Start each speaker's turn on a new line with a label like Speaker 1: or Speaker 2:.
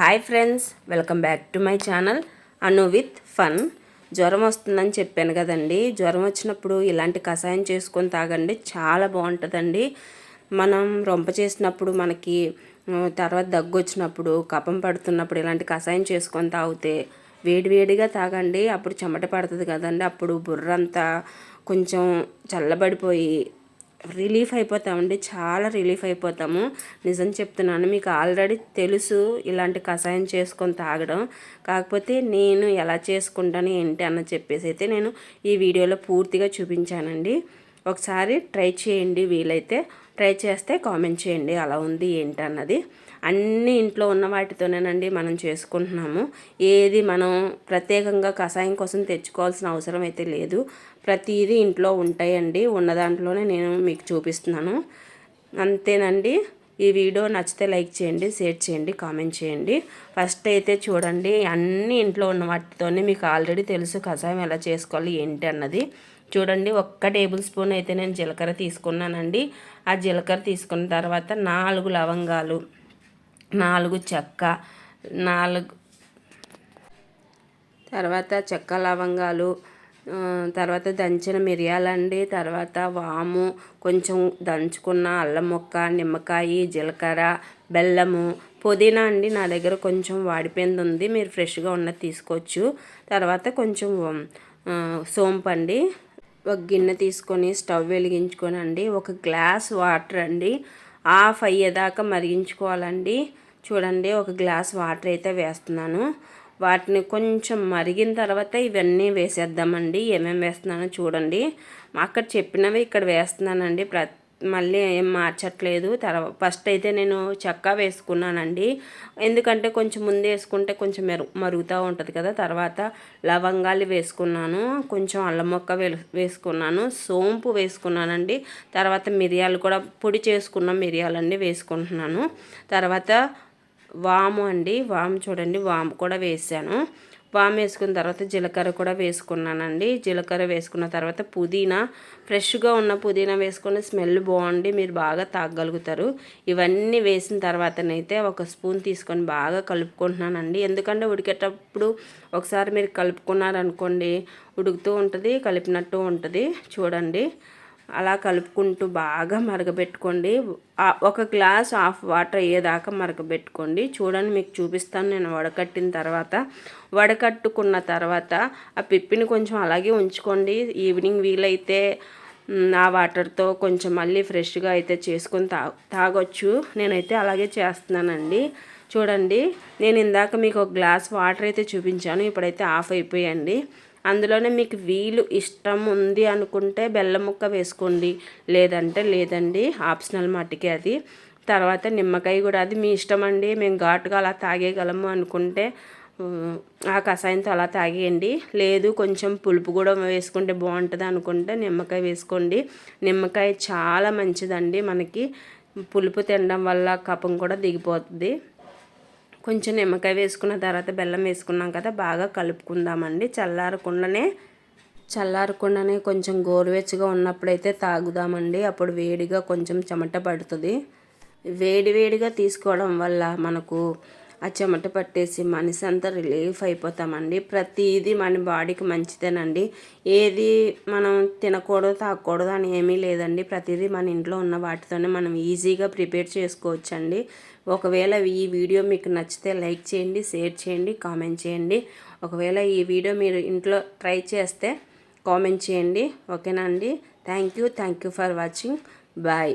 Speaker 1: Hi friends welcome back to my channel Anu with fun. జ్వరం వస్తుందని చెప్పాను కదండి. జ్వరం వచ్చినప్పుడు ఇలాంటి కషాయం చేసుకొని తాగండి చాలా బాగుంటుందండి. మనం రొంప చేసినప్పుడు మనకి తర్వాత దగ్గు వచ్చినప్పుడు కపం పడుతున్నప్పుడు ఇలాంటి కషాయం చేసుకొని తాగితే వేడివేడిగా తాగండి. అప్పుడు చెమట పడుతుంది కదండి. అప్పుడు బుర్ర అంతా కొంచెం చల్లబడిపోయి రిలీఫ్ అయిపోతామండి చాలా రిలీఫ్ అయిపోతాము. నిజం చెప్తున్నాను మీకు ఆల్రెడీ తెలుసు ఇలాంటి కషాయం చేసుకొని తాగడం. కాకపోతే నేను ఎలా చేసుకుంటాను ఏంటి అన్న చెప్పేసి అయితే నేను ఈ వీడియోలో పూర్తిగా చూపించానండి. ఒకసారి ట్రై చేయండి వీలైతే. ట్రై చేస్తే కామెంట్ చేయండి అలా ఉంది ఏంటి అన్నది అన్ని ఇంట్లో ఉన్న వాటితోనేనండి మనం చేసుకుంటున్నాము. ఏది మనం ప్రత్యేకంగా కషాయం కోసం తెచ్చుకోవాల్సిన అవసరం అయితే లేదు. ప్రతిదీ ఇంట్లో ఉంటాయండి. ఉన్న దాంట్లోనే నేను మీకు చూపిస్తున్నాను. అంతేనండి. ఈ వీడియో నచ్చితే లైక్ చేయండి షేర్ చేయండి కామెంట్ చేయండి. ఫస్ట్ అయితే చూడండి అన్ని ఇంట్లో ఉన్న వాటితోనే మీకు ఆల్రెడీ తెలుసు కషాయం ఎలా చేసుకోవాలి ఏంటి అన్నది. చూడండి ఒక్క టేబుల్ స్పూన్ అయితే నేను జీలకర్ర తీసుకున్నానండి. ఆ జీలకర్ర తీసుకున్న తర్వాత నాలుగు లవంగాలు నాలుగు చెక్క నాలుగు తర్వాత చెక్క లవంగాలు తర్వాత దంచిన మిరియాలండి తర్వాత వాము కొంచెం దంచుకున్న అల్లం ముక్క నిమ్మకాయ జీలకర్ర బెల్లము పుదీనా అండి నా దగ్గర కొంచెం వాడిపోయింది ఉంది మీరు ఫ్రెష్గా ఉన్నది తీసుకోవచ్చు. తర్వాత కొంచెం సోంపండి ఒక గిన్నె తీసుకొని స్టవ్ వెలిగించుకొని అండి ఒక గ్లాస్ వాటర్ అండి. ఆఫ్ అయ్యేదాకా మరిగించుకోవాలండి. చూడండి ఒక గ్లాస్ వాటర్ అయితే వేస్తున్నాను. వాటిని కొంచెం మరిగిన తర్వాత ఇవన్నీ వేసేద్దామండి. ఏమేమి వేస్తున్నానో చూడండి. అక్కడ చెప్పినవి ఇక్కడ వేస్తున్నానండి. ప్రతి మళ్ళీ ఏం మార్చట్లేదు. తర్వాత ఫస్ట్ అయితే నేను చెక్క వేసుకున్నానండి. ఎందుకంటే కొంచెం ముందు వేసుకుంటే కొంచెం మెరు మరుగుతూ ఉంటుంది కదా. తర్వాత లవంగాలు వేసుకున్నాను. కొంచెం అల్లం మొక్క వే వేసుకున్నాను. సోంపు వేసుకున్నానండి. తర్వాత మిరియాలు కూడా పొడి చేసుకున్న మిరియాలన్నీ వేసుకుంటున్నాను. తర్వాత వాము అండి. వాము చూడండి. వాము కూడా వేసాను. వామ్ వేసుకున్న తర్వాత జీలకర్ర కూడా వేసుకున్నానండి. జీలకర్ర వేసుకున్న తర్వాత పుదీనా ఫ్రెష్గా ఉన్న పుదీనా వేసుకొని స్మెల్ బాగుండి మీరు బాగా తాగగలుగుతారు. ఇవన్నీ వేసిన తర్వాతనైతే ఒక స్పూన్ తీసుకొని బాగా కలుపుకుంటున్నానండి. ఎందుకంటే ఉడికేటప్పుడు ఒకసారి మీరు కలుపుకున్నారనుకోండి ఉడుకుతూ ఉంటుంది కలిపినట్టు ఉంటుంది. చూడండి. అలా కలుపుకుంటూ బాగా మరగబెట్టుకోండి. ఒక గ్లాస్ ఆఫ్ వాటర్ అయ్యేదాకా మరగబెట్టుకోండి. చూడండి మీకు చూపిస్తాను నేను వడకట్టిన తర్వాత. వడకట్టుకున్న తర్వాత ఆ పిప్పిని కొంచెం అలాగే ఉంచుకోండి. ఈవినింగ్ వీలైతే ఆ వాటర్తో కొంచెం మళ్ళీ ఫ్రెష్గా అయితే చేసుకొని తా తాగొచ్చు. నేనైతే అలాగే చేస్తున్నానండి. చూడండి నేను ఇందాక మీకు ఒక గ్లాస్ వాటర్ అయితే చూపించాను. ఇప్పుడైతే ఆఫ్ అయిపోయండి. అందులోనే మీకు వీలు ఇష్టం ఉంది అనుకుంటే బెల్లం ముక్క వేసుకోండి. లేదంటే లేదండి ఆప్షనల్ మట్టికి అది. తర్వాత నిమ్మకాయ కూడా అది మీ ఇష్టం అండి. మేము ఘాటుగా అలా తాగేయగలము అనుకుంటే ఆ కషాయంతో అలా తాగేయండి. లేదు కొంచెం పులుపు కూడా వేసుకుంటే బాగుంటుంది అనుకుంటే నిమ్మకాయ వేసుకోండి. నిమ్మకాయ చాలా మంచిదండి మనకి. పులుపు తినడం వల్ల కఫం కూడా దిగిపోతుంది కొంచెం నిమ్మకాయ వేసుకున్న తర్వాత బెల్లం వేసుకున్నాం కదా బాగా కలుపుకుందామండి. చల్లారకుండానే చల్లారకుండానే కొంచెం గోరువెచ్చగా ఉన్నప్పుడైతే తాగుదామండి. అప్పుడు వేడిగా కొంచెం చెమట పడుతుంది. వేడి వేడిగా తీసుకోవడం వల్ల మనకు ఆ చెమట పట్టేసి మనిషి అంతా రిలీఫ్ అయిపోతామండి. ప్రతిదీ మన బాడీకి మంచిదేనండి. ఏది మనం తినకూడదు తాగకూడదు అని ఏమీ లేదండి. ప్రతిదీ మన ఇంట్లో ఉన్న వాటితోనే మనం ఈజీగా ప్రిపేర్ చేసుకోవచ్చండి. ఒకవేళ ఈ వీడియో మీకు నచ్చితే లైక్ చేయండి షేర్ చేయండి కామెంట్ చేయండి. ఒకవేళ ఈ వీడియో మీరు ఇంట్లో ట్రై చేస్తే కామెంట్ చేయండి. ఓకేనా అండి? Thank you. Thank you for watching. Bye.